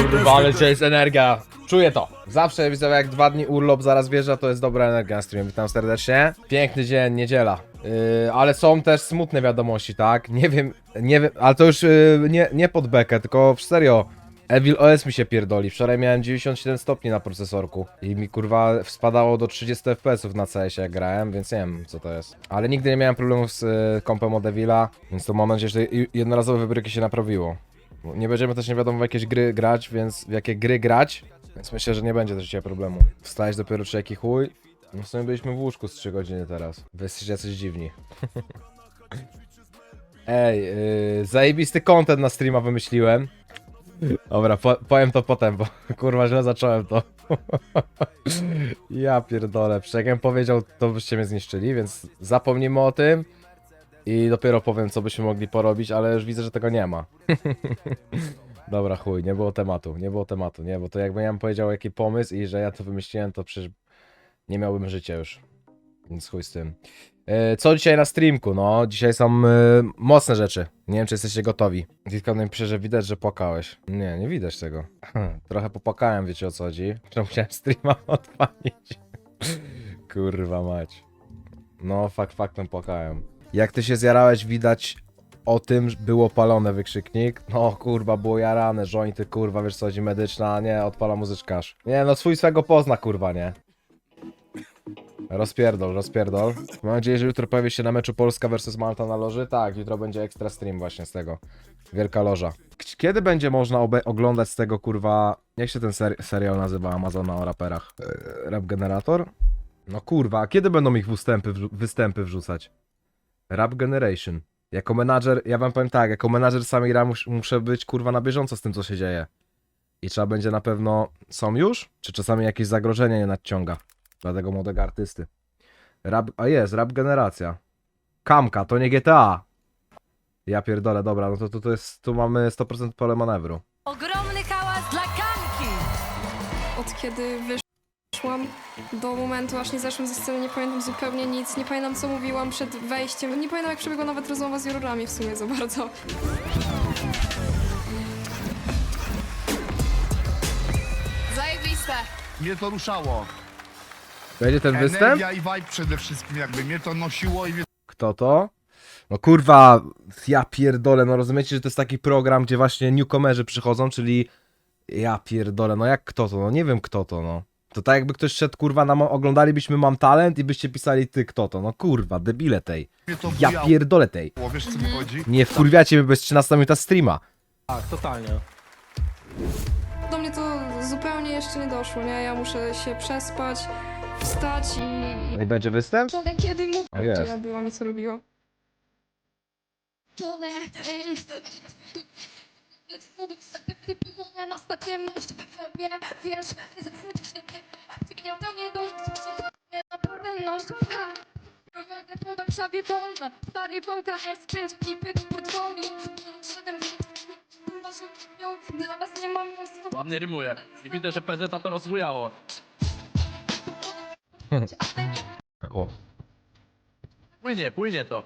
Kurwa, ale dzisiaj jest energia. Czuję to. Zawsze widzę jak dwa dni urlop zaraz wjeżdża, to jest dobra energia na streamie. Witam serdecznie. Piękny dzień, niedziela. Yy, ale są też smutne wiadomości, tak? Nie wiem, nie wiem, ale to już yy, nie, nie pod bekę, tylko w serio. Evil OS mi się pierdoli. Wczoraj miałem 97 stopni na procesorku i mi kurwa spadało do 30 FPS na CS jak grałem, więc nie wiem co to jest. Ale nigdy nie miałem problemów z y, kompem od Evila, więc to mam nadzieję, że jednorazowe wybryki się naprawiło. Nie będziemy też nie wiadomo w jakieś gry grać, więc w jakie gry grać, więc myślę, że nie będzie też dzisiaj problemu. Wstałeś dopiero jaki chuj? No w sumie byliśmy w łóżku z 3 godziny teraz. Wy jesteście jacyś dziwni. Ej, yy, zajebisty content na streama wymyśliłem. Dobra, po, powiem to potem, bo kurwa źle zacząłem to. ja pierdolę, przecież powiedział, to byście mnie zniszczyli, więc zapomnijmy o tym. I dopiero powiem, co byśmy mogli porobić, ale już widzę, że tego nie ma. Dobra, chuj, nie było tematu, nie było tematu, nie, bo to jakbym ja powiedział jaki pomysł i że ja to wymyśliłem, to przecież nie miałbym życia już. Więc chuj z tym. E, Co dzisiaj na streamku? No, dzisiaj są e, mocne rzeczy. Nie wiem, czy jesteście gotowi. Discord mi pisze, że widać, że płakałeś. Nie, nie widać tego. Trochę popłakałem, wiecie o co chodzi. Że musiałem streama odpalić. Kurwa mać. No, fakt faktem płakałem. Jak ty się zjarałeś, widać o tym, było palone wykrzyknik. No kurwa, było jarane, jointy, kurwa, wiesz co chodzi, medyczna, nie, odpala muzyczkarz. Nie, no swój swego pozna, kurwa, nie. Rozpierdol, rozpierdol. Mam nadzieję, że jutro pojawi się na meczu Polska vs Malta na loży. Tak, jutro będzie ekstra stream właśnie z tego. Wielka loża. Kiedy będzie można oglądać z tego kurwa... Jak się ten ser serial nazywa Amazona o raperach? Eee, rap Generator? No kurwa, kiedy będą ich występy, występy wrzucać? Rap Generation. Jako menadżer, ja wam powiem tak, jako menadżer Samira mus, muszę być kurwa na bieżąco z tym co się dzieje. I trzeba będzie na pewno... Są już? Czy czasami jakieś zagrożenie nie nadciąga? Dla tego młodego artysty. Rap, a jest, rap generacja. Kamka, to nie GTA. Ja pierdolę, dobra, no to, to, to jest, tu mamy 100% pole manewru. Ogromny hałas dla Kamki! od kiedy do momentu, aż nie zeszłam ze sceny, nie pamiętam zupełnie nic. Nie pamiętam, co mówiłam przed wejściem. Nie pamiętam, jak przebiegła nawet rozmowa z jurorami w sumie za bardzo. Zajebiste! Mnie to ruszało. Będzie ten występ? Energia i vibe przede wszystkim jakby. Mnie to nosiło i mnie Kto to? No kurwa, ja pierdolę, no rozumiecie, że to jest taki program, gdzie właśnie newcomerzy przychodzą, czyli ja pierdolę, no jak kto to, no nie wiem kto to, no. To tak jakby ktoś szedł, kurwa, nam oglądalibyśmy Mam Talent i byście pisali ty kto to, no kurwa, debile tej. mnie to Ja bujało. pierdolę tej. Wiesz co mi chodzi? Nie wkurwiacie mnie bez 13 minuta streama. Tak, totalnie. Do mnie to zupełnie jeszcze nie doszło, nie? Ja muszę się przespać, wstać i... No i będzie występ? i... Kiedy mu... O jest. Gdzie ja byłam i co robiłam? Stary polka jest ciężki pyt podwoli Dla was nie mam Ładnie rymuje. I widzę, że PZ to rozbujało. O. Płynie, płynie to.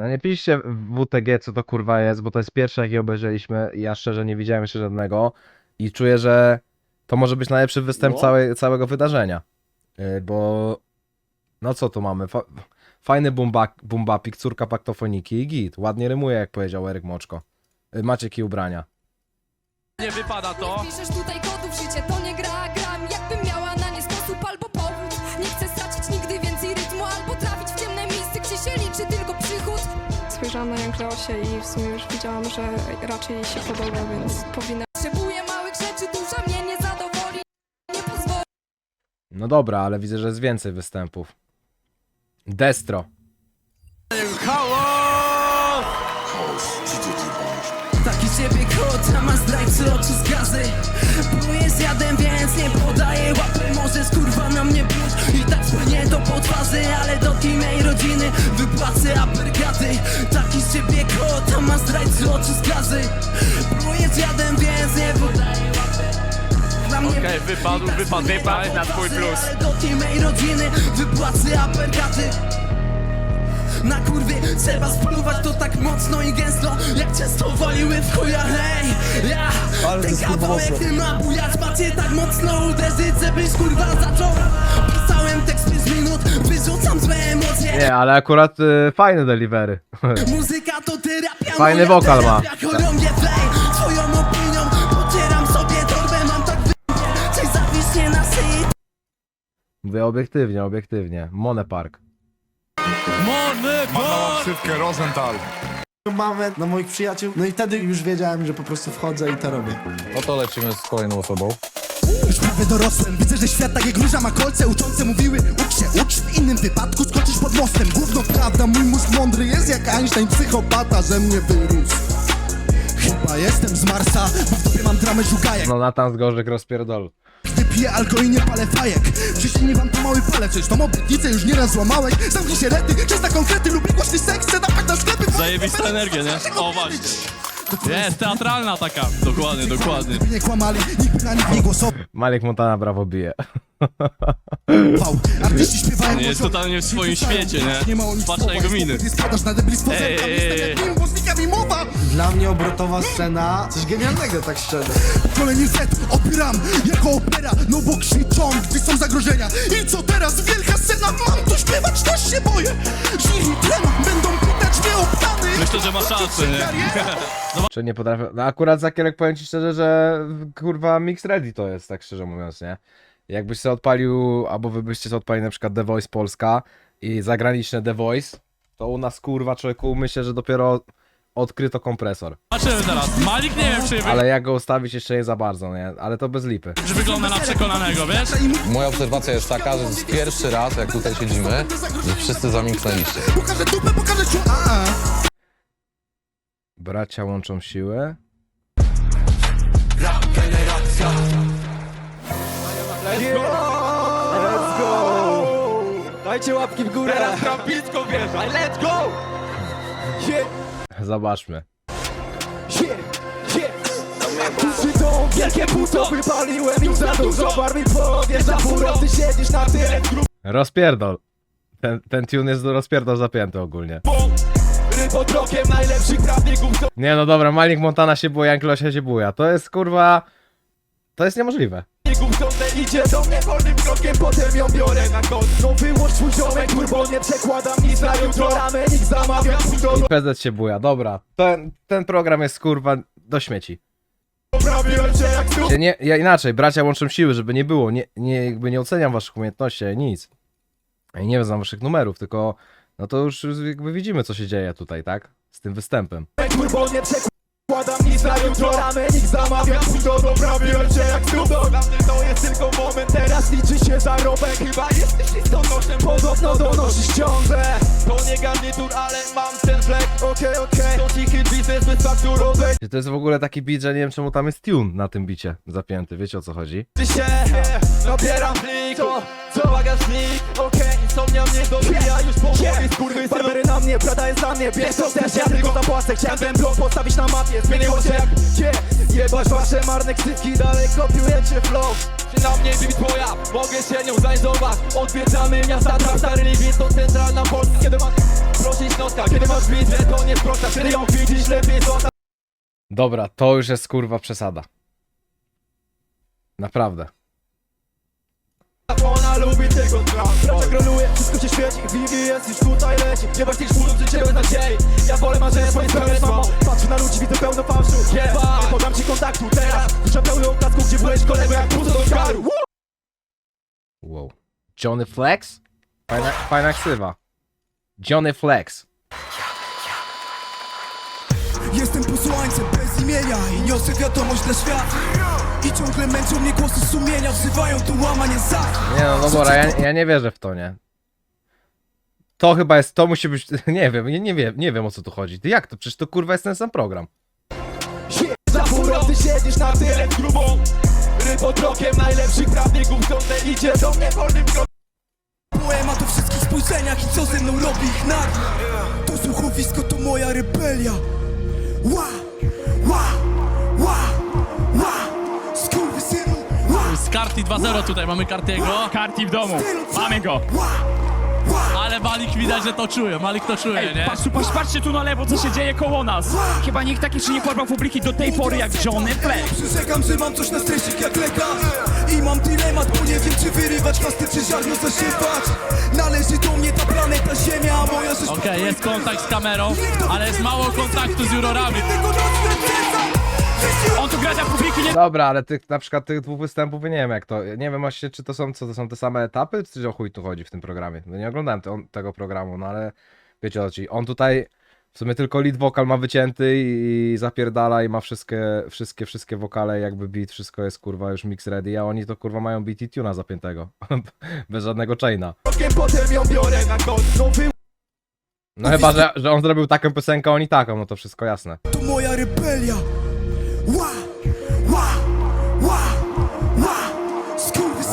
No nie piszcie w WTG co to kurwa jest, bo to jest pierwsze jakie obejrzeliśmy ja szczerze nie widziałem jeszcze żadnego i czuję, że to może być najlepszy występ No. całej, całego wydarzenia. Yy, bo no co tu mamy? Fa fajny bumba- bumbapik, córka paktofoniki i git. Ładnie rymuje jak powiedział Eryk Moczko. Yy, Maciek i ubrania. Nie wypada to. Piszesz tutaj kodów, życie to Spojrzałam na Jankleosie i w sumie już widziałam, że raczej jej się podoba, więc powinna Potrzebuję małych rzeczy, duża mnie nie zadowoli Nie pozwoli No dobra, ale widzę, że jest więcej występów. Destro. Taki ciebie kot, a ma zdrajcy oczu z gazy Pluję z jadem, więc nie podaję łapy. Możesz kurwa na mnie pluć i tak spłynie to po twarzy Ale do mej rodziny wypłacę aperkaty Taki z ciebie kot, a ma zdrajcy oczu z gazy. Pluję z jadem, więc nie podaję łapy. Na mnie Okej, wypadł, wypadł, wypadł na twój plus. Ale do mej rodziny wypłacę aperkaty Na kurwie trzeba spluwać to tak mocno i gęsto Jak często waliły w chuja, hej Ja, ten kawałek nie ma bujać Macie tak mocno uderzyć, żebyś kurwa zaczął Pisałem tekst 5 minut, wyrzucam złe emocje Nie, ale akurat y, fajne delivery. Muzyka to terapia Fajny moja wokal ma. terapia, chorągie play Twoją opinią pocieram sobie torbę Mam tak wy... Czy zawiśnie na szyi Mówię obiektywnie, obiektywnie. Monepark. Ma ksywkę Rosenthal. Mamę na moich przyjaciół. No i wtedy już wiedziałem, że po prostu wchodzę i to robię. No to lecimy z kolejną osobą. Już prawie dorosłem, widzę, że świat tak jak róża ma kolce Uczące mówiły, ucz się, ucz W innym wypadku skoczysz pod mostem Gówno prawda, mój mózg mądry jest jak Einstein Psychopata, że mnie wyrósł Chyba jestem z Marsa, bo w dupie mam dramę żugajek No Natan z Gorzyk rozpierdol. Piję alkohol i nie palę fajek Przyczyni wam to mały palec, coś tą obietnicę już nieraz złamałeś Zamknij się rety, czas na konkrety, lubię głośny seks Chcę napać na sklepy Zajebista energia, nie? O, właśnie. Jest, teatralna taka. Dokładnie, dokładnie. Nie kłamali, nikt na nich nie głosował Malik Montana brawo bije. Artyści śpiewają Nie jest totalnie w swoim świecie, nie? Patrz na jego miny. Ej, ej, ej. Dla mnie obrotowa scena, coś genialnego tak szczerze. Kolejny set opieram jako opera No bo krzyczą, gdy są zagrożenia I co teraz? Wielka scena Mam tu śpiewać, też się boję Jury trema, będą pytać mnie o plany Myślę, że ma szansę, nie? Czy nie potrafię. No akurat za kierek powiem ci szczerze, że kurwa mix ready to jest, tak szczerze mówiąc, nie? Jakbyś sobie odpalił, albo wy byście sobie odpalili na przykład The Voice Polska i zagraniczne The Voice, to u nas kurwa człowieku myślę, że dopiero odkryto kompresor. Zobaczymy teraz. Malik nie wiem, czy, wy... Ale jak go ustawić jeszcze nie za bardzo, nie? Ale to bez lipy. czy wygląda na przekonanego, wiesz? Moja obserwacja jest taka, że to jest pierwszy raz, jak tutaj siedzimy, że wszyscy zamilknęliście. Pokażę dupę, pokażę ciu a, a. Bracia łączą siły. Dajcie łapki w górę Teraz Trampicko wjeżdżaj, let's go! Zobaczmy. Rozpierdol. Ten, ten tune jest do rozpierdol zapięty ogólnie. Nie no dobra, Malik Montana się buja, Janklosia się buja. To jest kurwa... To jest niemożliwe. Sądzę idzie do mnie wolnym krokiem Potem ją biorę na kąt No wyłącz swój ziomek Turbo nie przekładam nic na jutro Ramenik zamawiam do I PZ się buja, dobra. Ten, ten program jest kurwa do śmieci. Poprawiłem cię jak tu Ja, nie, ja inaczej, bracia łączą siły, żeby nie było. Nie, nie, jakby nie oceniam waszych umiejętności, nic. I nie znam waszych numerów, tylko no to już jakby widzimy, co się dzieje tutaj, tak? Z tym występem. Turbo nie przekładam nic na jutro Ramenik zamawiam. Pół do Poprawiłem cię jak tu Dla mnie to jest tylko moment Teraz liczy się zarobek. Chyba jesteś listonoszem Podobno donosisz ciągle To nie garnitur, ale mam ten flek Okej, okej To cichy biznes bez fakturowej To jest w ogóle taki beat, że nie wiem czemu tam jest tune na tym bicie zapięty, wiecie o co chodzi? Ty się nabieram pliku Co? Bagażnik, okej Insomnia mnie dobija już po głowie skurwy Barbery na mnie, Prada jest dla mnie Bierz to też, ja tylko zapłacę. Chciałem ten blok postawić na mapie Zmieniło się jak cie Jebać wasze marne ksywki Dalej kopiujecie flow Czy na mnie bit moja, mogę się nią zajzować Odwiedzamy miasta, tam stary Liwin To centralna Polska, kiedy masz Prosić notka, kiedy masz widzę To nie sprosta, kiedy ją widzisz Lepiej złota Dobra, to już jest kurwa przesada. Naprawdę. Ona lubi tego dra Bracia króluje, wszystko cię świeci Vivi jest już tutaj leci Nie szpulów, że cię bez nadziei Ja wolę marzenia swoje spełniać, mamo Patrzę na ludzi, widzę pełno fałszu yeah. Nie podam ci kontaktu teraz Dusza pełną oklasku, gdzie byłeś kolego jak do karu Wow. Johnny Flex? Fajna, fajna ksywa. Johnny Flex. Jestem posłańcem bez imienia I niosę wiadomość dla świata I ciągle męczą mnie głosy sumienia Wzywają tu łamanie za Nie no, dobra, ja, ja nie wierzę w to, nie? To chyba jest, to musi być, nie wiem, nie, nie wiem, nie wiem o co tu chodzi. Ty jak to? Przecież to kurwa jest ten sam program. Za furą ty siedzisz na tyle grubą Rybod rokiem najlepszych prawników Sądzę idzie do mnie wolnym krokiem Poemat o wszystkich spojrzeniach i co ze mną robi ich nagle To słuchowisko to moja rebelia Ła, Z karty 2-0 tutaj mamy Kartiego. Karti w domu. Mamy go. Ale Malik widać, że to czuje, Malik to czuje, nie? Patrz, patrz, patrzcie tu na lewo, co się dzieje koło nas. Chyba nikt tak jeszcze nie porwał publiki do tej pory jak Johnny Flex. Przyrzekam, że mam coś na stresik jak lekarz I mam dylemat, bo nie wiem czy wyrywać fasty czy ziarno zasiewać Należy do mnie ta planeta Ziemia, a moja rzecz Okej, jest kontakt z kamerą, ale jest mało kontaktu z jurorami. tego nocne serca On tu gra dla publiki, nie Dobra, ale tych, na przykład tych dwóch występów, nie wiem jak to, nie wiem właśnie czy to są, co to są te same etapy, czy o chuj tu chodzi w tym programie. No nie oglądałem te, on, tego programu, no ale wiecie o co ci. On tutaj w sumie tylko lead wokal ma wycięty i, i zapierdala i ma wszystkie, wszystkie, wszystkie wokale jakby beat, wszystko jest kurwa już mix ready, a oni to kurwa mają beat i tuna zapiętego. Bez żadnego chaina. No chyba, że, że on zrobił taką piosenkę, a oni taką, no to wszystko jasne. to moja rebelia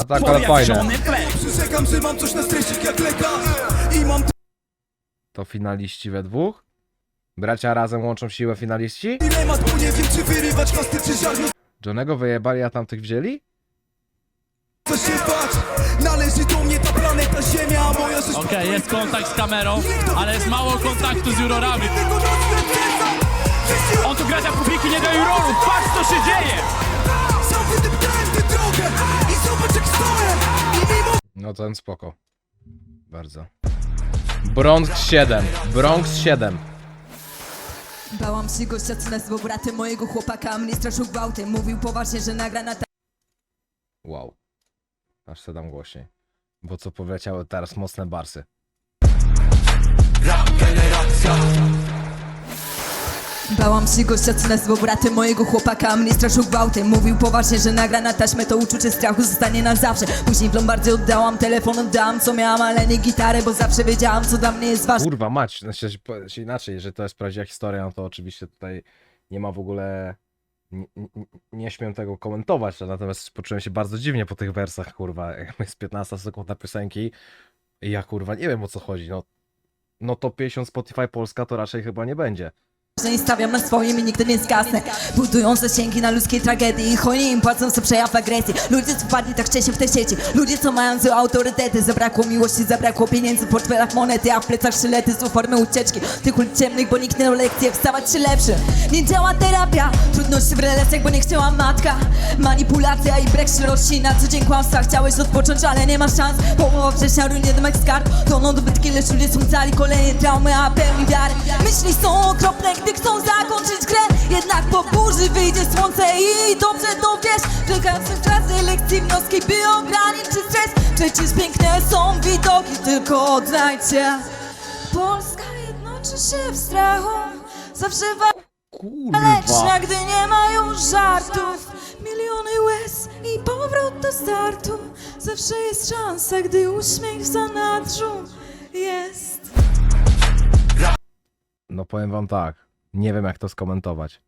tak, ale fajne. Przyrzekam, że mam coś na stresik jak lekarz I mam To finaliści we dwóch? Bracia razem łączą siłę finaliści? dylemat, bo nie wiem czy wyrywać czy ziarno Johnego wyjebali, a tamtych wzięli? zasiewać Należy do mnie ta planeta Ziemia, a moja rzecz Okej, jest kontakt z kamerą, ale jest mało kontaktu z jurorami. On tu gra dla publiki, nie do jurorów. Patrz, co się dzieje. Sam wydeptałem tę drogę I zobacz jak stoję I mimo No ten spoko. Bardzo. Bronx 7. Bronx 7. Bałam się gościa, co nazwał bratem mojego chłopaka Mnie straszył gwałtem, mówił poważnie, że nagra na Wow. Aż se dam głośniej. Bo co powiedziały teraz mocne barsy. Bałam się gościa, co bratem mojego chłopaka Mnie straszył gwałtem, mówił poważnie, że nagra na taśmę To uczucie strachu zostanie na zawsze Później w Lombardzie oddałam, telefon oddałam Co miałam, ale nie gitarę, bo zawsze wiedziałam, co dla mnie jest ważne Kurwa mać, znaczy, inaczej, że to jest prawdziwa historia, no to oczywiście tutaj nie ma w ogóle... Nie, nie, nie śmiem tego komentować, natomiast poczułem się bardzo dziwnie po tych wersach, kurwa. Jak jest 15 sekund na piosenki i ja kurwa nie wiem o co chodzi, no. No to 50 Spotify Polska to raczej chyba nie będzie. Nie stawiam na swoim i nigdy nie zgasnę. Budują zasięgi na ludzkiej tragedii. I chuj im płacą za przejaw agresji. Ludzie co wpadli tak wcześnie w te sieci. Ludzie co mają złe autorytety. Zabrakło miłości, zabrakło pieniędzy. W portfelach monety, a w plecach szylety. Są formy ucieczki. Tych ulic ciemnych, bo nikt nie Jak wstawać się lepszy. Nie działa terapia. Trudności w relacjach, bo nie chciała matka. Manipulacja i brek szczerości Na co dzień kłamstwa Chciałeś odpocząć, ale nie masz szans. Połowa września runie domek skarb Toną dobytki, lecz ludzie są cali. Kolejne traumy, a pełni wiary. Myśli są okropne, gdy chcą zakończyć grę Jednak po burzy wyjdzie słońce i dobrze to wiesz. Czekając w klasy lekcji wnioski, by ograniczyć stres. Przecież piękne są widoki, tylko odnajdź się Polska jednoczy się w strachu Zawsze walecznia, gdy nie ma już żartów. Miliony łez i powrót do startu. Zawsze jest szansa, gdy uśmiech w zanadrzu jest. No powiem wam tak, nie wiem jak to skomentować.